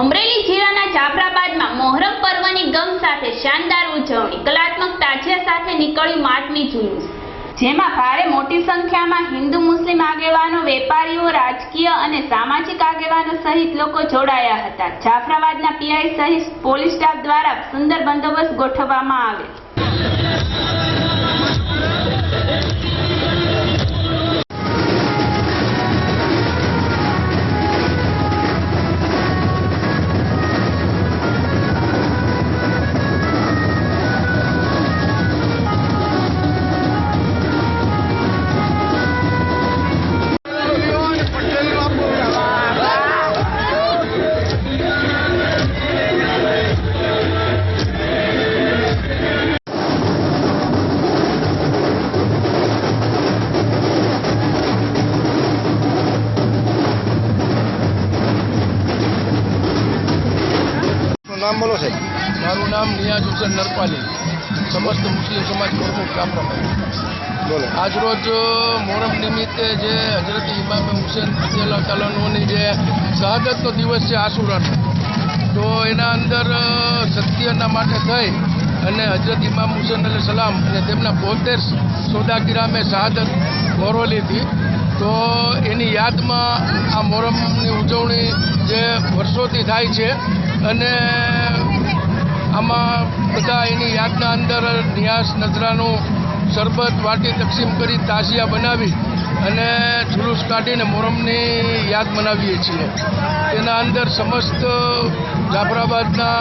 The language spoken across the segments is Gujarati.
અમરેલી જિલ્લાના જાફરાબાદમાં મોહરમ પર્વની ગમ સાથે શાનદાર ઉજવણી, કલાત્મક તાજિયા સાથે નીકળ્યું માટની જુલુસ. જેમાં ભારે મોટી સંખ્યામાં હિન્દુ મુસ્લિમ આગેવાનો, વેપારીઓ, રાજકીય અને સામાજિક આગેવાનો સહિત લોકો જોડાયા હતા. જાફરાબાદના પીઆઈ સહિત પોલીસ સ્ટાફ દ્વારા સુંદર બંદોબસ્ત ગોઠવવામાં આવ્યો નામ બોલો સાહેબ. મારું નામ નિયાજ હુસેન નરપાલી. સમસ્ત મુસ્લિમ સમાજ પ્રમુખ જાફરાબાદ બોલો. આજરોજ મોહરમ નિમિત્તે જે હજરત ઇમામ હુસેન તાલાનુની જે શહાદતનો દિવસ છે આસુરાનો તો એના અંદર સત્યના માટે થઈ અને હજરત ઇમામ હુસેન અલી સલામ અને તેમના બોતેર સોદાગીરામે શહાદત ગૌરવ હતી. તો એની યાદમાં આ મોહરમની ઉજવણી જે વર્ષોથી થાય છે અને આમાં બધા એની યાદના અંદર ન્યાસ નજરાનું શરબત વાટી તકસીમ કરી તાજિયા બનાવી અને જુલુસ કાઢીને મોરમની યાદ મનાવીએ છીએ. તેના અંદર સમસ્ત જાફરાબાદના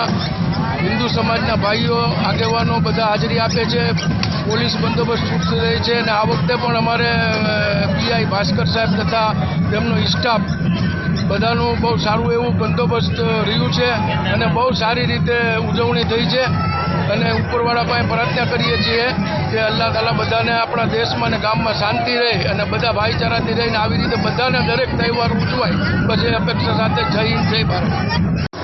હિન્દુ સમાજના ભાઈઓ, આગેવાનો બધા હાજરી આપે છે. પોલીસ બંદોબસ્ત ચૂકત રહે છે અને આ વખતે પણ અમારે પીઆઈ ભાસ્કર સાહેબ તથા તેમનો સ્ટાફ બધાનું બહુ સારું એવું બંદોબસ્ત રહ્યું છે અને બહુ સારી રીતે ઉજવણી થઈ છે અને ઉપરવાળા પાસે પ્રાર્થના કરીએ છીએ કે અલ્લાહ તાલા બધાને આપણા દેશમાં અને ગામમાં શાંતિ રહે અને બધા ભાઈચારાથી રહીને આવી રીતે બધાને દરેક તહેવાર ઉજવાય. પછી અપેક્ષા સાથે જય હિન્દ, જય ભારત.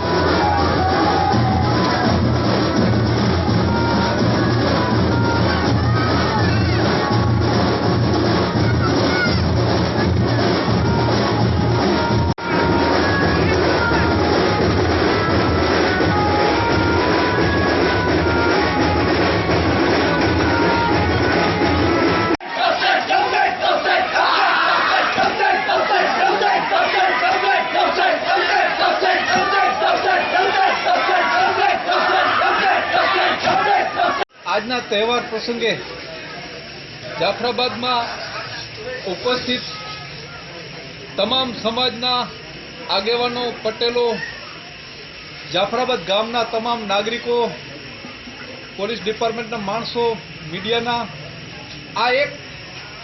આજના તહેવાર પ્રસંગે જાફરાબાદમાં ઉપસ્થિત તમામ સમાજના આગેવાનો, પટેલો, જાફરાબાદ ગામના તમામ નાગરિકો, પોલીસ ડિપાર્ટમેન્ટના માણસો, મીડિયાના, આ એક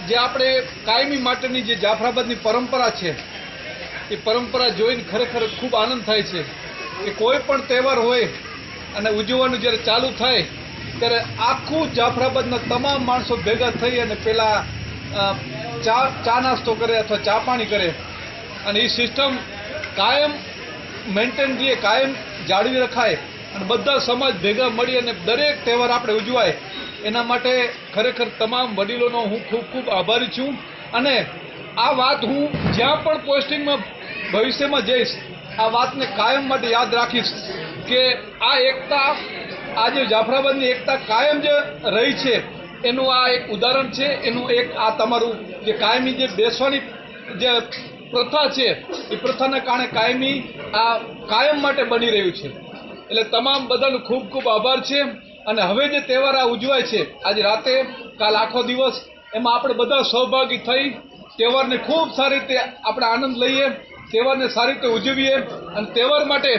જે આપણે કાયમી માટેની જે જાફરાબાદની પરંપરા છે, એ પરંપરા જોઈને ખરેખર ખૂબ આનંદ થાય છે કે કોઈ પણ તહેવાર હોય અને ઉજવવાનું જ્યારે ચાલુ થાય ત્યારે આખું જાફરાબાદના તમામ માણસો ભેગા થઈ અને પેલા ચા ચા નાસ્તો કરે અથવા ચા પાણી કરે. અને એ સિસ્ટમ કાયમ મેન્ટેન રહીએ કાયમ જાળવી રખાય. અને બધા સમાજ ભેગા મળી અને દરેક તહેવાર આપણે ઉજવાય. એના માટે ખરેખર તમામ વડીલોનો હું ખૂબ ખૂબ આભારી છું. અને આ વાત હું જ્યાં પણ પોસ્ટિંગમાં ભવિષ્યમાં જઈશ, આ વાતને કાયમ માટે યાદ રાખીશ કે આ એકતા આ જે જાફરાબાદની એકતા કાયમ જે રહી છે. એનું આ એક ઉદાહરણ છે. એનું એક આ તમારું જે કાયમી જે બેસવાની જે પ્રથા છે, એ પ્રથાના કારણે કાયમી આ કાયમ માટે બની રહ્યું છે. એટલે તમામ બધાનો ખૂબ ખૂબ આભાર છે. અને હવે જે તહેવાર આ ઉજવાય છે, આજે રાતે, કાલ આખો દિવસ, એમાં આપણે બધા સહભાગી થઈ તહેવારને ખૂબ સારી રીતે આપણે આનંદ લઈએ, તહેવારને સારી રીતે ઉજવીએ અને તહેવાર માટે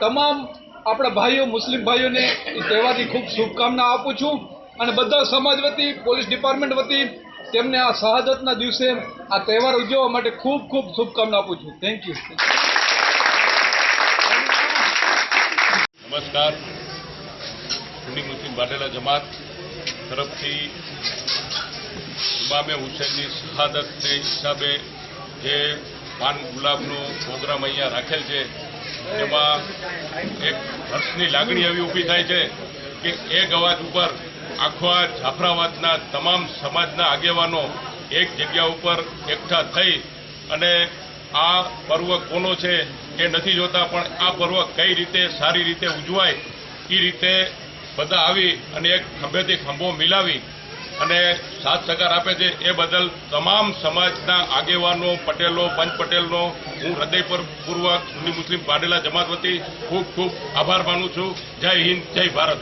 તમામ આપણા ભાઈઓ, મુસ્લિમ ભાઈઓને તહેવારની ખૂબ શુભકામના આપું છું અને બધા સમાજ વતી, પોલીસ ડિપાર્ટમેન્ટ વતી તેમને આ શહાદતના દિવસે આ તહેવાર ઉજવવા માટે ખૂબ ખૂબ શુભકામના આપું છું. થેન્ક યુ નમસ્કાર. સુન્ની મુસ્લિમ બાટેલા જમાત તરફથી ઇમામે હુસેનની શહાદતને હિસાબે જે પાન ગુલાબનો પ્રોગ્રામ અહીંયા રાખેલ છે એમાં એક હર્ષની લાગણી એવી ઊભી થાય છે કે એ અવાજ ઉપર આખા જાફરાબાદના તમામ સમાજના આગેવાનો એક જગ્યા ઉપર એકઠા થઈ અને આ પર્વ કોનો છે એ નથી જોતા, પણ આ પર્વ કઈ રીતે સારી રીતે ઉજવાય એ રીતે બધા આવી અને એક ખંભેથી ખંભો મિલાવી અને સાથ સહકાર આપે છે એ બદલ તમામ સમાજના આગેવાનો, પટેલો પંચ પટેલનો હું હૃદયપૂર્વક હિન્દુ મુસ્લિમ પાડેલા જમાત વતી ખૂબ ખૂબ આભાર માનું છું. જય હિન્દ, જય ભારત.